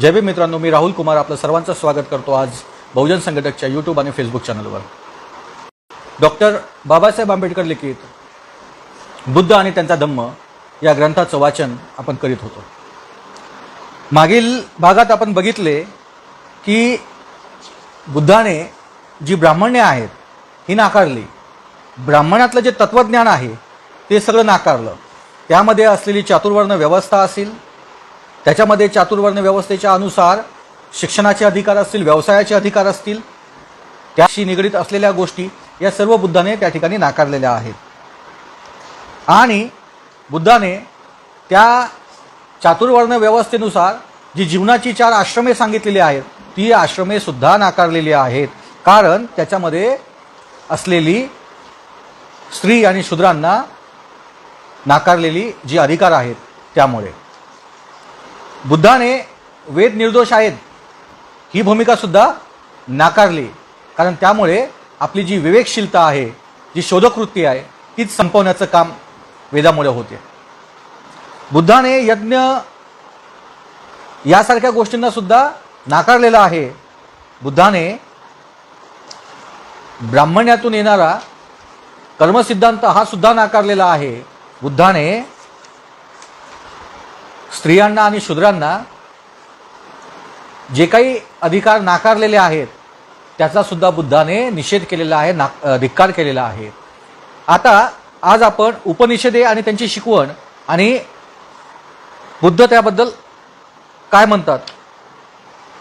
जय भीम मित्रांनो मी राहुल कुमार आपलं सर्वांचं स्वागत करतो आज बहुजन संघटकच्या यूट्यूब आणि फेसबुक चॅनलवर डॉक्टर बाबासाहेब आंबेडकर लिखित बुद्ध आणि त्यांचा धम्म या ग्रंथाचं वाचन आपण करीत होतो. मागील भागात आपण बघितले की बुद्धाने जी ब्राह्मण्य आहेत ही नाकारली. ब्राह्मणातलं जे तत्त्वज्ञान आहे ते सगळं नाकारलं. त्यामध्ये असलेली चातुर्वर्ण व्यवस्था असेल त्याच्यामध्ये चातुर्वर्ण व्यवस्थेच्या अनुसार शिक्षणाचे अधिकार असतील व्यवसायाचे अधिकार असतील त्याशी निगडीत असलेल्या गोष्टी या सर्व बुद्धाने त्या ठिकाणी नाकारलेल्या आहेत. आणि बुद्धाने त्या चातुर्वर्ण व्यवस्थेनुसार जी जीवनाची चार आश्रमे सांगितलेली आहेत ती आश्रमे सुद्धा नाकारलेली आहेत. कारण त्याच्यामध्ये असलेली स्त्री आणि शूद्रांना नाकारलेली जी अधिकार आहेत त्यामुळे. बुद्धाने वेद निर्दोष आहेत. ही भूमिका सुद्धा नाकारली. कारण त्यामुळे आपली जी विवेकशीलता आहे जी शोधकृती आहे तीच संपवण्याचं काम वेदामुळे होते. बुद्धाने यज्ञ यासारख्या गोष्टींना सुद्धा नाकारलेलं आहे. बुद्धाने ब्राह्मण्यातून येणारा कर्मसिद्धांत हा सुद्धा नाकारलेला आहे. बुद्धाने स्त्रियांना आणि शूद्रांना जे काही अधिकार नाकारलेले आहेत त्याचा सुद्धा बुद्धाने निषेध केलेला आहे ना धिक्कार केलेला आहे. आता आज आपण उपनिषदे आणि त्यांची शिकवण आणि बुद्ध त्याबद्दल काय म्हणतात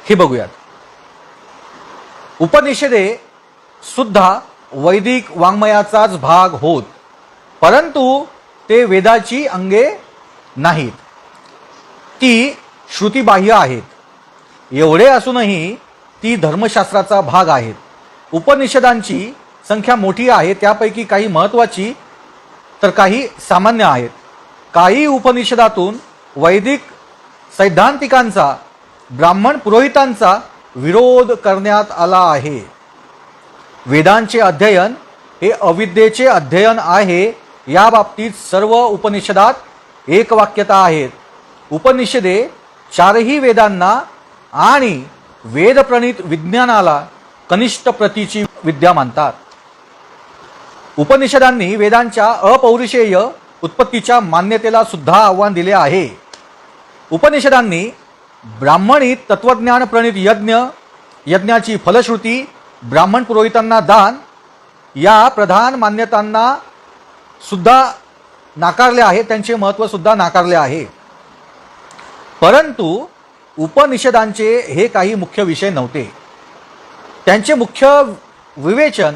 हे बघूयात. उपनिषदे सुद्धा वैदिक वाङ्मयाचाच भाग होत परंतु ते वेदाची अंगे नाहीत. ती श्रुतीबाह्य आहेत. एवढे असूनही ती धर्मशास्त्राचा भाग आहेत. उपनिषदांची संख्या मोठी आहे त्यापैकी काही महत्त्वाची तर काही सामान्य आहेत. काही उपनिषदातून वैदिक सैद्धांतिकांचा ब्राह्मण पुरोहितांचा विरोध करण्यात आला आहे. वेदांचे अध्ययन हे अविद्येचे अध्ययन आहे याबाबतीत सर्व उपनिषदात एकवाक्यता आहेत. उपनिषदे चारही वेदांना आणि वेदप्रणित विज्ञानाला कनिष्ठ प्रतीची विद्या मानतात. उपनिषदांनी वेदांच्या अपौरुषेय उत्पत्तीच्या मान्यतेला सुद्धा आव्हान दिले आहे. उपनिषदांनी ब्राह्मणी तत्वज्ञान प्रणित यज्ञ यज्ञाची फलश्रुती ब्राह्मण पुरोहितांना दान या प्रधान मान्यतांना सुद्धा नाकारले आहे त्यांचे महत्त्वसुद्धा नाकारले आहे. परंतु उपनिषदांचे हे काही मुख्य विषय नव्हते. त्यांचे मुख्य विवेचन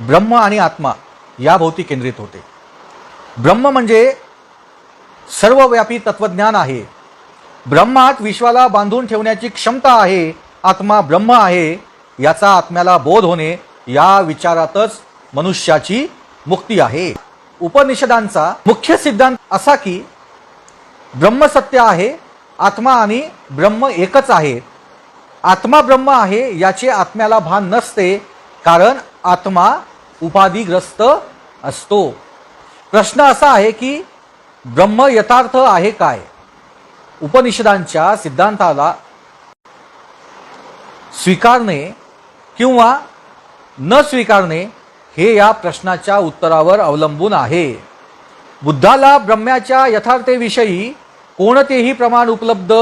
ब्रह्म आणि आत्मा याभोवती केंद्रित होते. ब्रह्म म्हणजे सर्वव्यापी तत्वज्ञान आहे. ब्रह्मात विश्वाला बांधून ठेवण्याची क्षमता आहे आत्मा ब्रह्म आहे याचा आत्म्याला बोध होणे या विचारातच मनुष्याची मुक्ती आहे. उपनिषदांचा मुख्य सिद्धांत असा की ब्रह्म सत्य आहे आत्मा आणि ब्रह्म एकच आहे. आत्मा ब्रह्म आहे याचे आत्म्याला भान नसते कारण आत्मा उपाधिग्रस्त असतो. प्रश्न असा आहे की ब्रह्म यथार्थ आहे काय? उपनिषदांच्या सिद्धांताला स्वीकारणे किंवा न स्वीकारणे हे या प्रश्नाच्या उत्तरावर अवलंबून आहे. बुद्धाला ब्रह्म्याच्या यथार्थतेविषयी कोणतेही प्रमाण उपलब्ध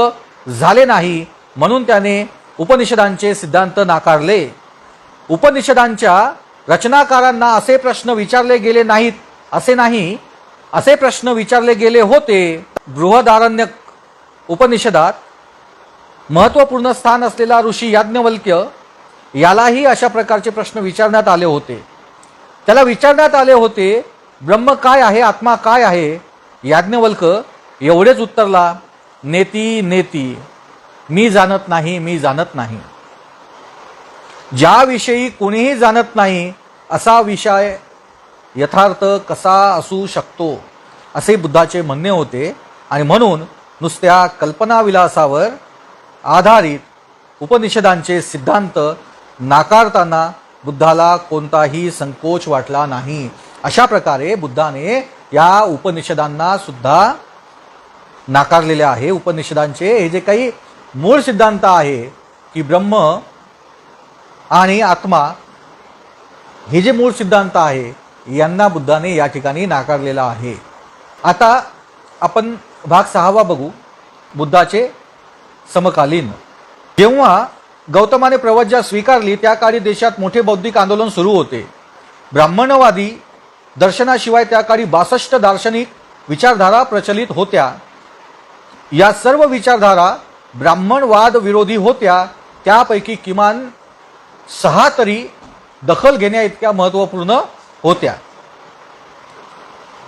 झाले नाही म्हणून त्याने उपनिषदांचे सिद्धांत नाकारले. उपनिषदांच्या रचनाकारांना असे प्रश्न विचारले गेले नाहीत असे नाही असे प्रश्न विचारले गेले होते. बृहदारण्य उपनिषदात महत्त्वपूर्ण स्थान असलेला ऋषी याज्ञवल्क्य यालाही अशा प्रकारचे प्रश्न विचारण्यात आले होते. त्याला विचारण्यात आले होते ब्रह्म काय आहे आत्मा काय आहे? याज्ञवल्क एवढेच उत्तरला नेती नेती मी जाणत नाही मी जाणत नाही. ज्याविषयी कुणीही जाणत नाही असा विषय यथार्थ कसा असू शकतो? असे बुद्धाचे म्हणणे होते. आणि म्हणून नुसत्या कल्पनाविलासावर आधारित उपनिषदांचे सिद्धांत नाकारताना बुद्धाला कोणताही संकोच वाटला नाही. अशा प्रकारे बुद्धाने या उपनिषदांना सुद्धा नाकारलेले आहे उपनिषदांचे. हे जे काही मूळ सिद्धांत आहे की ब्रह्म आणि आत्मा हे जे मूळ सिद्धांत आहे यांना बुद्धाने या ठिकाणी नाकारलेला आहे. आता आपण भाग सहावा बघू बुद्धाचे समकालीन. जेव्हा गौतमाने प्रवज्जा स्वीकारली त्या काळी देशात मोठे बौद्धिक आंदोलन सुरू होते. ब्राह्मणवादी दर्शनाशिवाय त्या काळी बासष्ट दार्शनिक विचारधारा प्रचलित होत्या. या सर्व विचारधारा ब्राह्मणवाद विरोधी होत्या त्यापैकी किमान सहा तरी दखल घेण्या इतक्या महत्त्वपूर्ण होत्या.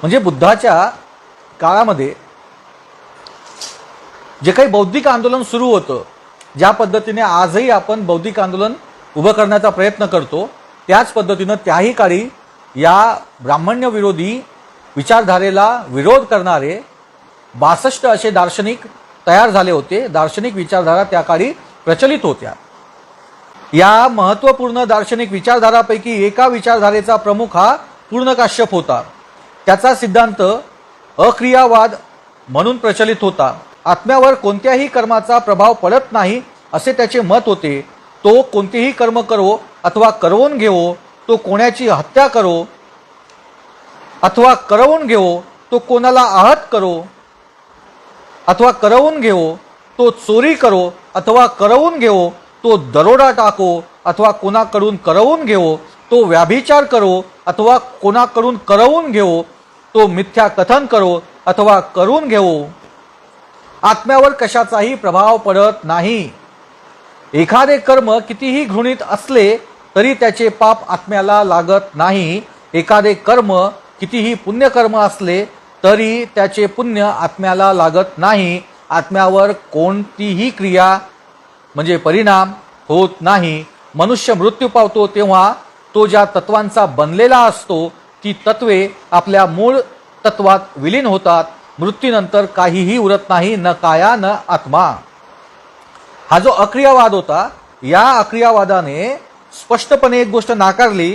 म्हणजे बुद्धाच्या काळामध्ये जे काही बौद्धिक आंदोलन सुरू होतं ज्या पद्धतीने आजही आपण बौद्धिक आंदोलन उभं करण्याचा प्रयत्न करतो त्याच पद्धतीनं त्याही काळी या ब्राह्मण्यविरोधी विचारधारेला विरोध करणारे बासष्ट असे दार्शनिक तयार झाले होते. दार्शनिक विचारधारा त्या काळी प्रचलित होत्या. या महत्त्वपूर्ण दार्शनिक विचारधारापैकी एका विचारधारेचा प्रमुख हा पूर्णकाश्यप होता. त्याचा सिद्धांत अक्रियावाद म्हणून प्रचलित होता. आत्म्यावर कोणत्याही कर्माचा प्रभाव पडत नाही असे त्याचे मत होते. तो कोणतेही कर्म करो अथवा करवून घेवो तो कोणाची हत्या करो अथवा करवून घेवो तो कोणाला आहत करो अथवा करवून घेवो तो चोरी करो अथवा करवून घेवो तो दरोडा टाको अथवा कोणाकडून करवून घेवो तो व्याभिचार करो अथवा कोणाकडून करवून घेवो तो मिथ्या कथन करो अथवा करून घेवो. आत्म्यावर कशाचाही प्रभाव पडत नाही. एखादे कर्म कितीही घृणित असले तरी त्याचे पाप आत्म्याला लागत नाही. एखादे कर्म कितीही पुण्यकर्म असले तरी त्याचे पुण्य आत्म्याला लागत नाही. आत्म्यावर कोणतीही क्रिया म्हणजे परिणाम होत नाही. मनुष्य मृत्यू पावतो तेव्हा तो ज्या तत्वांचा बनलेला असतो ती तत्वे आपल्या मूळ तत्वात विलीन होतात. मृत्यूनंतर काहीही उरत नाही न काया न आत्मा. हा जो अक्रियावाद होता या अक्रियावादाने स्पष्टपणे एक गोष्ट नाकारली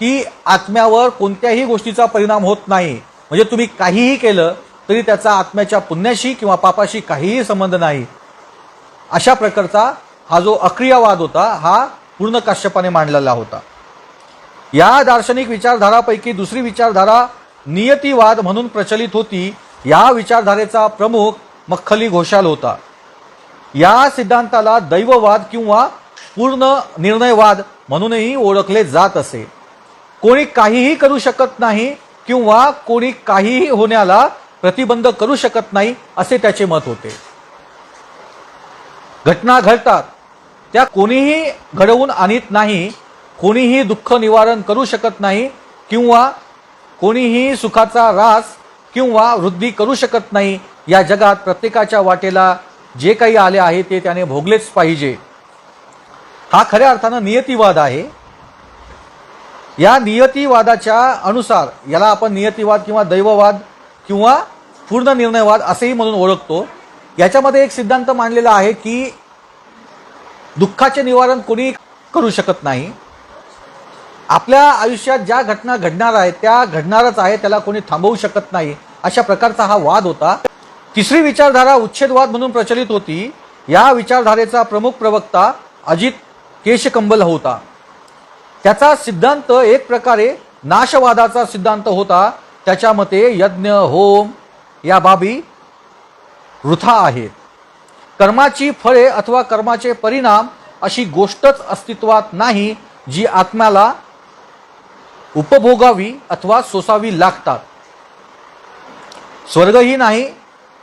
की आत्म्यावर कोणत्याही गोष्टीचा परिणाम होत नाही. म्हणजे तुम्ही काहीही केलं तरी त्याचा आत्म्याच्या पुण्याशी किंवा पापाशी काहीही संबंध नाही. अशा प्रकारचा हा जो अक्रियावाद होता हा पूर्ण काश्यपाने मांडलेला होता. या दार्शनिक विचारधारापैकी दुसरी विचारधारा नियतीवाद म्हणून प्रचलित होती या विचारधारेचा प्रमुख मख्खली घोषाल होता. या सिद्धांताला दैववाद किंवा पूर्ण निर्णयवाद म्हणूनही ओळखले जात असे. कोणी काहीही करू शकत नाही किंवा कोणी काहीही होण्याला प्रतिबंध करू शकत नाही असे त्याचे मत होते. घटना घडतात. त्या कोणीही घडवून आणत नाही कोणीही दुःख निवारण करू शकत नाही किंवा कोणीही सुखाचा रास किंवा वृद्धी करू शकत नाही या जगात प्रत्येकाच्या वाटेला जे काही आले आहे ते त्याने भोगलेच पाहिजे. हा खऱ्या अर्थानं नियतीवाद आहे. या नियतीवादाच्या अनुसार याला आपण नियतीवाद किंवा दैववाद किंवा पूर्ण निर्णयवाद असेही म्हणून ओळखतो. याच्यामध्ये एक सिद्धांत मांडलेला आहे की दुःखाचे निवारण कोणी करू शकत नाही. आपल्या आयुष्यात ज्या घटना घडणार आहेत त्या घडणारच आहे त्याला कोणी थांबवू शकत नाही अशा प्रकारचा हा वाद होता. तिसरी विचारधारा उच्छेदवाद म्हणून प्रचलित होती. या विचारधारेचा प्रमुख प्रवक्ता अजित केशकंबल होता. त्याचा सिद्धांत एक प्रकारे नाशवादाचा सिद्धांत होता. त्याच्या मते यज्ञ होम या बाबी वृथा आहेत. कर्माची फळे अथवा कर्माचे परिणाम अशी गोष्टच अस्तित्वात नाही जी आत्म्याला उपभोगावी अथवा सोसावी लागतात. स्वर्गही नाही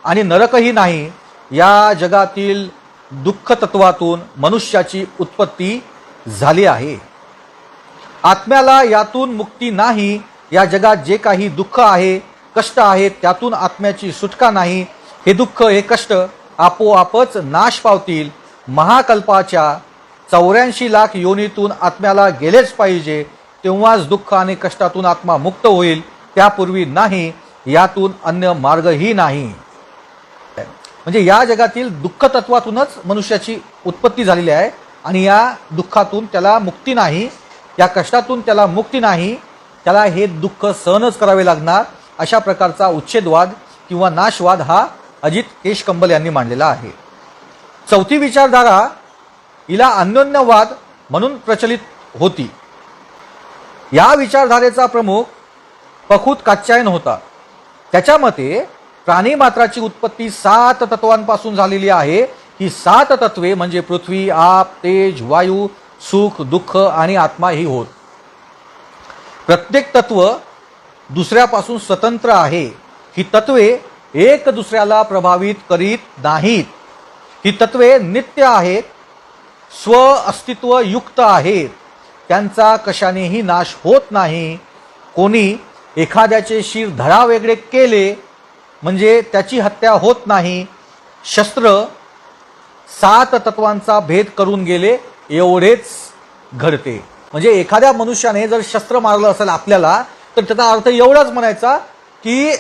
आणि नरकही नाही या जगातील दुःख तत्वातून मनुष्याची उत्पत्ती झाली आहे. आत्म्याला यातून मुक्ती नाही. या जगात जे काही दुःख आहे कष्ट आहे त्यातून आत्म्याची सुटका नाही. हे दुःख हे कष्ट आपोआपच नाश पावतील. महाकल्पाच्या चौऱ्याऐंशी लाख योनीतून आत्म्याला गेलेच पाहिजे. तेव्हाच दुःख आणि कष्टातून आत्मा मुक्त होईल. त्यापूर्वी नाही यातून अन्य मार्गही नाही. म्हणजे या जगातील दुःख तत्वातूनच मनुष्याची उत्पत्ती झालेली आहे आणि या दुःखातून त्याला मुक्ती नाही. या कष्टातून त्याला मुक्ती नाही त्याला हे दुःख सहनच करावे लागणार अशा प्रकारचा उच्छेदवाद किंवा नाशवाद हा अजित केशकंबल यांनी मांडलेला आहे. चौथी विचारधारा हिला अन्योन्यवाद म्हणून प्रचलित होती. या विचारधारेचा प्रमुख पखुत कात्यायन होता. त्याच्या मते प्राणी मात्राची उत्पत्ती सात तत्वांपासून झालेली आहे. ही सात तत्वे म्हणजे पृथ्वी आप तेज वायू सुख दुःख आणि आत्मा ही होत. प्रत्येक तत्व दुसऱ्यापासून स्वतंत्र आहे. ही तत्वे एक दुसऱ्याला प्रभावित करीत नाहीत. ही तत्वे नित्य आहेत स्व अस्तित्व युक्त आहेत. त्यांचा कशानेही नाश होत नाही. कोणी एखाद्याचे शिर धडा वेगळे केले म्हणजे त्याची हत्या होत नाही. शस्त्र सात तत्वांचा भेद करून गेले एवढेच घडते. म्हणजे एखाद्या मनुष्याने जर शस्त्र मारलं असेल आपल्याला तर त्याचा अर्थ एवढाच म्हणायचा की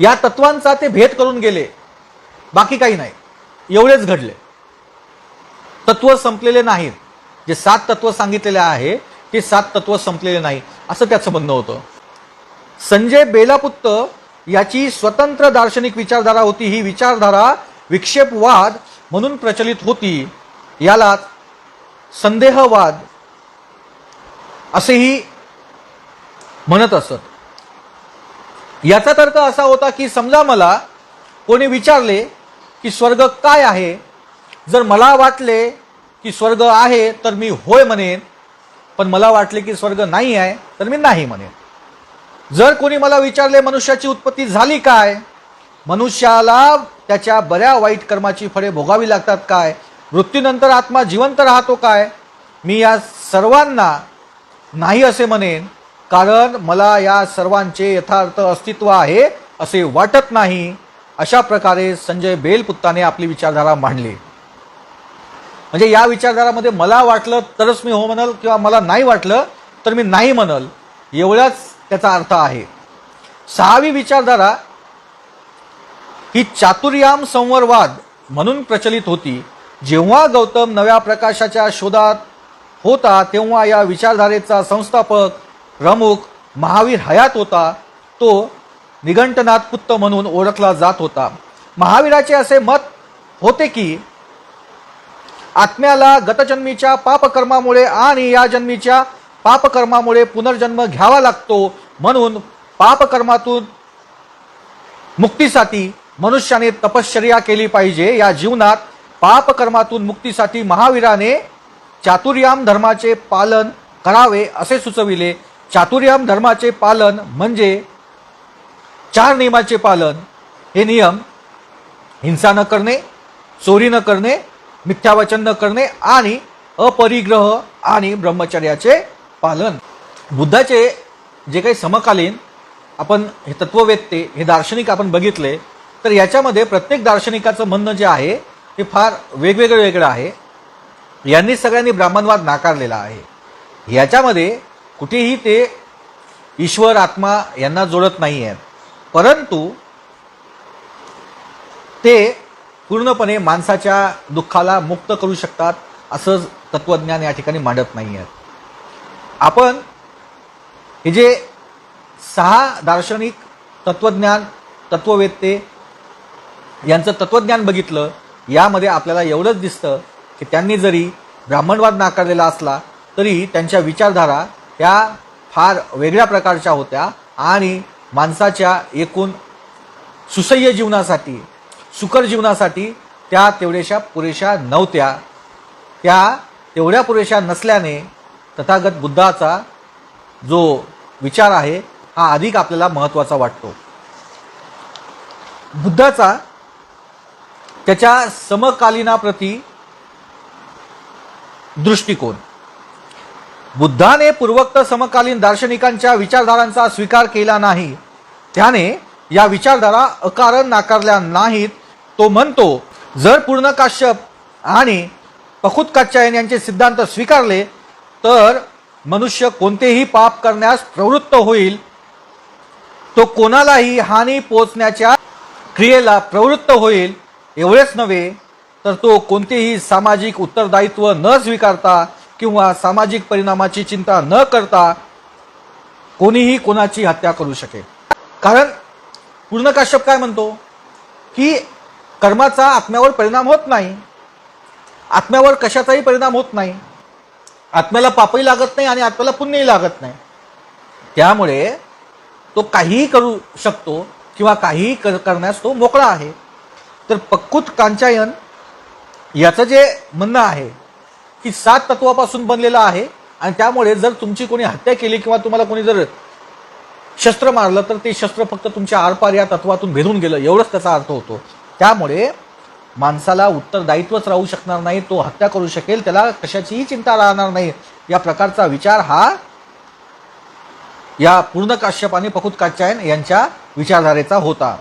या तत्वांचा ते भेद करून गेले. बाकी काही नाही. एवढेच घडले. तत्व संपलेले नाहीत जे सात तत्व सांगितलेले आहे ते सात तत्व संपलेले नाही. असं त्याचं म्हणणं होतं. संजय बेलापुत्त याची स्वतंत्र दार्शनिक विचारधारा होती. ही विचारधारा विक्षेपवाद म्हणून प्रचलित होती. याला संदेहवाद असेही म्हणत असत. याचा तर्क असा होता की समजा मला कोणी विचारले की स्वर्ग काय आहे? जर मला वाटले की स्वर्ग आहे तर मी होय म्हणेन. पण मला वाटले की स्वर्ग नाही आहे तर मी नाही म्हणेन. जर कोणी मला विचारले मनुष्याची उत्पत्ती झाली काय? मनुष्याला त्याच्या बऱ्या वाईट कर्माची फळे भोगावी लागतात काय? मृत्यूनंतर आत्मा जिवंत राहतो काय? मी या सर्वांना नाही असे म्हणेन कारण मला या सर्वांचे यथार्थ अस्तित्व आहे असे वाटत नाही. अशा प्रकारे संजय बेलपुत्ताने आपली विचारधारा मांडली. म्हणजे या विचारधारामध्ये मला वाटलं तरच मी हो म्हणल किंवा मला नाही वाटलं तर मी नाही म्हणल. एवढाच त्याचा अर्थ आहे. सहावी विचारधारा ही चातुर्याम संवरवाद म्हणून प्रचलित होती. जेव्हा गौतम नव्या प्रकाशाच्या शोधात होता तेव्हा या विचारधारेचा संस्थापक प्रमुख महावीर हयात होता. तो निघंटनाथ पुत्त म्हणून ओळखला जात होता. महावीराचे असे मत होते की आत्म्याला गतजन्मीच्या पापकर्मामुळे आणि या जन्मीच्या पापकर्मामुळे पुनर्जन्म घ्यावा लागतो म्हणून पापकर्मातून मुक्तीसाठी मनुष्याने तपश्चर्या केली पाहिजे. या जीवनात पापकर्मातून मुक्तीसाठी महावीराने चातुर्याम धर्माचे पालन करावे असे सुचविले. चातुर्याम धर्माचे पालन म्हणजे चार नियमाचे पालन. हे नियम हिंसा न करणे चोरी न करणे मिथ्यावचन न करणे आणि अपरिग्रह आणि ब्रह्मचर्याचे पालन. बुद्धाचे जे काही समकालीन आपण हे तत्ववेत्ते हे दार्शनिक आपण बघितले तर याच्यामध्ये प्रत्येक दार्शनिकाचं म्हणणं जे आहे हे फार वेगवेगळं वेगळं आहे. यांनी सगळ्यांनी ब्राह्मणवाद नाकारलेला आहे. याच्यामध्ये कुठेही ते ईश्वर आत्मा यांना जोडत नाही आहेत परंतु ते पूर्णपणे माणसाच्या दुःखाला मुक्त करू शकतात असं तत्वज्ञान या ठिकाणी मांडत नाही आहेत आपण हे जे सहा दार्शनिक तत्वज्ञान तत्ववेत्ते यांचं तत्वज्ञान बघितलं यामध्ये आपल्याला एवढंच दिसतं की त्यांनी जरी ब्राह्मणवाद नाकारलेला असला तरी त्यांच्या विचारधारा ह्या फार वेगळ्या प्रकारच्या होत्या आणि माणसाच्या एकूण सुसह्य जीवनासाठी सुकर जीवनासाठी त्या तेवढ्याशा पुरेशा नव्हत्या. त्या तेवढ्या पुरेशा नसल्याने तथागत बुद्धाचा जो विचार आहे हा अधिक आपल्याला महत्त्वाचा वाटतो. बुद्धाचा त्याच्या समकालीनाप्रती दृष्टिकोन. बुद्धाने पूर्वोक्त समकालीन दार्शनिकांच्या विचारधारांचा स्वीकार केला नाही. त्याने या विचारधारा अकारण नाकारल्या नाहीत. तो म्हणतो जर पूर्ण काश्यप आणि पखुत कात्यायन यांचे सिद्धांत स्वीकारले तर मनुष्य कोणतेही पाप करण्यास प्रवृत्त होईल. तो कोणालाही हानी पोचण्याच्या क्रियेला प्रवृत्त होईल. एवढेच नव्हे तर तो कोणतेही सामाजिक उत्तरदायित्व न स्वीकारता किंवा सामाजिक परिणामाची चिंता न करता कोणीही कोणाची हत्या करू शकेल. कारण पूर्ण काश्यप काय म्हणतो? की कर्माचा आत्म्यावर परिणाम होत नाही. आत्म्यावर कशाचाही परिणाम होत नाही. आत्म्याला पापही लागत नाही आणि आत्म्याला पुण्यही लागत नाही. त्यामुळे तो काहीही करू शकतो किंवा काहीही कर करण्यास तो मोकळा आहे. तर पक्कुत कांचायन याचं जे म्हणणं आहे की सात तत्वापासून बनलेलं आहे आणि त्यामुळे जर तुमची कोणी हत्या केली किंवा तुम्हाला कोणी जर शस्त्र मारलं तर ते शस्त्र फक्त तुमच्या आरपार या तत्वातून भेदून गेलं एवढंच त्याचा अर्थ होतो. त्यामुळे माणसाला उत्तरदायित्वच राहू शकणार नाही तो हत्या करू शकेल त्याला कशाचीही चिंता राहणार नाही. या प्रकारचा विचार हा या पूर्ण काश्यप आणि पकुत कात्यायन यांच्या विचारधारेचा होता.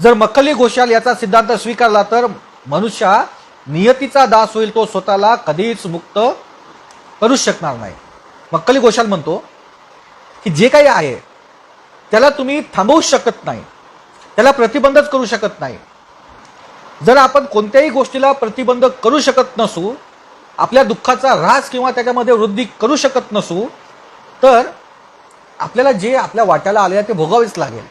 जर मक्कली घोषाल याचा सिद्धांत स्वीकारला तर मनुष्य हा नियतीचा दास होईल तो स्वतःला कधीच मुक्त करूच शकणार नाही. मक्कली घोषाल म्हणतो की जे काही आहे त्याला तुम्ही थांबवू शकत नाही त्याला प्रतिबंधच करू शकत नाही. जर आपण कोणत्याही गोष्टीला प्रतिबंध करू शकत नसू आपल्या दुःखाचा ऱ्हास किंवा त्याच्यामध्ये वृद्धी करू शकत नसू तर आपल्याला जे आपल्या वाट्याला आले आहे ते भोगावेच लागेल.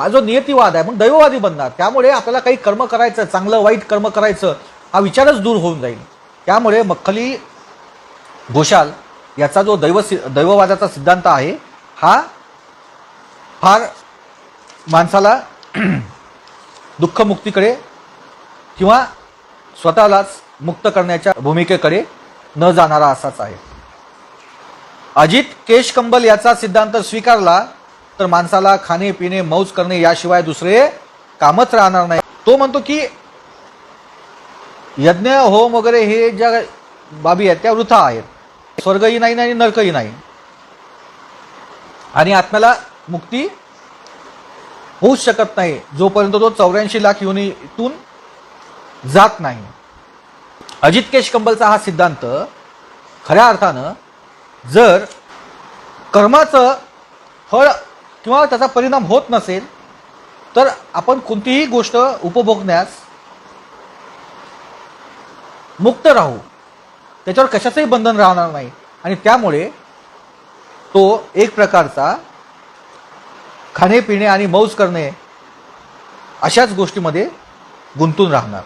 हा जो नियतीवाद आहे मग दैववादी बनणार. त्यामुळे आपल्याला काही कर्म करायचं चांगलं वाईट कर्म करायचं हा विचारच दूर होऊन जाईल. त्यामुळे मक्खली घोषाल याचा जो दैव दैववादाचा सिद्धांत आहे हा फार माणसाला दुःखमुक्तीकडे किंवा स्वतःलाच मुक्त करण्याच्या भूमिकेकडे न जाणारा असाच आहे. अजित केश कंबल याचा सिद्धांत स्वीकारला तर माणसाला खाणे पिणे मौज करणे याशिवाय दुसरे कामच राहणार नाही. तो म्हणतो की यज्ञ होम वगैरे हे ज्या बाबी आहेत त्या वृथा आहेत. स्वर्गही नाही आणि नरकही नाही. आणि आत्म्याला मुक्ती होऊच शकत नाही. जोपर्यंत तो चौऱ्याऐंशी लाख योनीतून जात नाही. अजित केश कंबलचा हा सिद्धांत खऱ्या अर्थानं जर कर्माचं फळ किंवा त्याचा परिणाम होत नसेल तर आपण कोणतीही गोष्ट उपभोगण्यास मुक्त राहू. त्याच्यावर कशाचंही बंधन राहणार नाही. आणि त्यामुळे तो एक प्रकारचा खाणे पिणे आणि मौज करणे अशाच गोष्टीमध्ये गुंतून राहणार.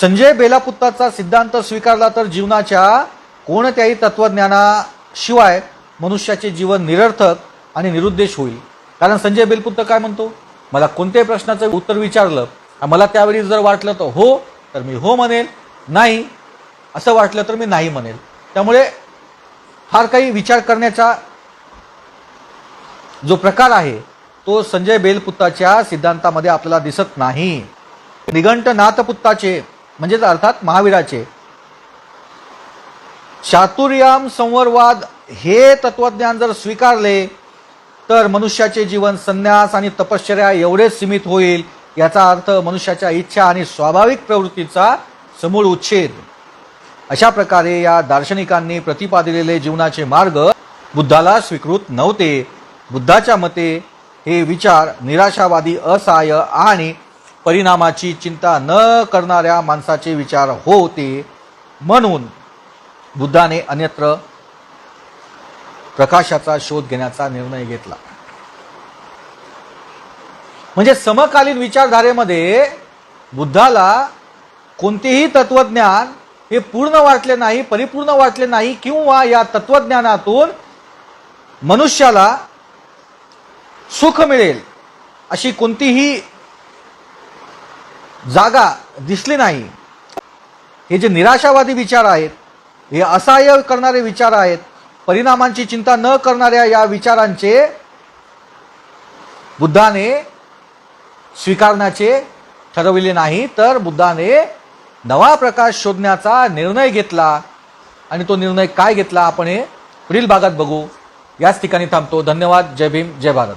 संजय बेलापुत्ताचा सिद्धांत स्वीकारला तर जीवनाच्या कोणत्याही तत्वज्ञानाशिवाय मनुष्याचे जीवन निरर्थक आणि निरुद्देश होईल. कारण संजय बेलपुत्त काय म्हणतो? मला कोणत्याही प्रश्नाचं उत्तर विचारलं मला त्यावेळी जर वाटलं तर हो तर मी हो म्हणेल. नाही असं वाटलं तर मी नाही म्हणेल. त्यामुळे फार काही विचार करण्याचा जो प्रकार आहे तो संजय बेलपुत्ताच्या सिद्धांतामध्ये आपल्याला दिसत नाही. निघंट नाथपुत्ताचे म्हणजेच अर्थात महावीराचे चातुर्याम संवरवाद हे तत्वज्ञान जर स्वीकारले तर मनुष्याचे जीवन संन्यास आणि तपश्चर्या एवढेच सीमित होईल याचा अर्थ मनुष्याच्या इच्छा आणि स्वाभाविक प्रवृत्तीचा समूळ उच्छेद. अशा प्रकारे या दार्शनिकांनी प्रतिपादिलेले जीवनाचे मार्ग बुद्धाला स्वीकृत नव्हते. बुद्धाच्या मते हे विचार निराशावादी असहाय्य आणि परिणामाची चिंता न करणाऱ्या माणसाचे विचार होते. म्हणून बुद्धाने अन्यत्र प्रकाशाचा शोध घेण्याचा निर्णय घेतला. म्हणजे समकालीन विचारधारेमध्ये बुद्धाला कोणतेही तत्वज्ञान हे पूर्ण वाटले नाही परिपूर्ण वाटले नाही किंवा या तत्वज्ञानातून मनुष्याला सुख मिळेल अशी कोणतीही जागा दिसली नाही. हे जे निराशावादी विचार आहेत हे असहाय्य करणारे विचार आहेत परिणामांची चिंता न करणाऱ्या या विचारांचे बुद्धाने स्वीकारण्याचे ठरविले नाही तर बुद्धाने नवा प्रकाश शोधण्याचा निर्णय घेतला. आणि तो निर्णय काय घेतला? आपण हे पुढील भागात बघू. याच ठिकाणी थांबतो. धन्यवाद. जय भीम. जय भारत.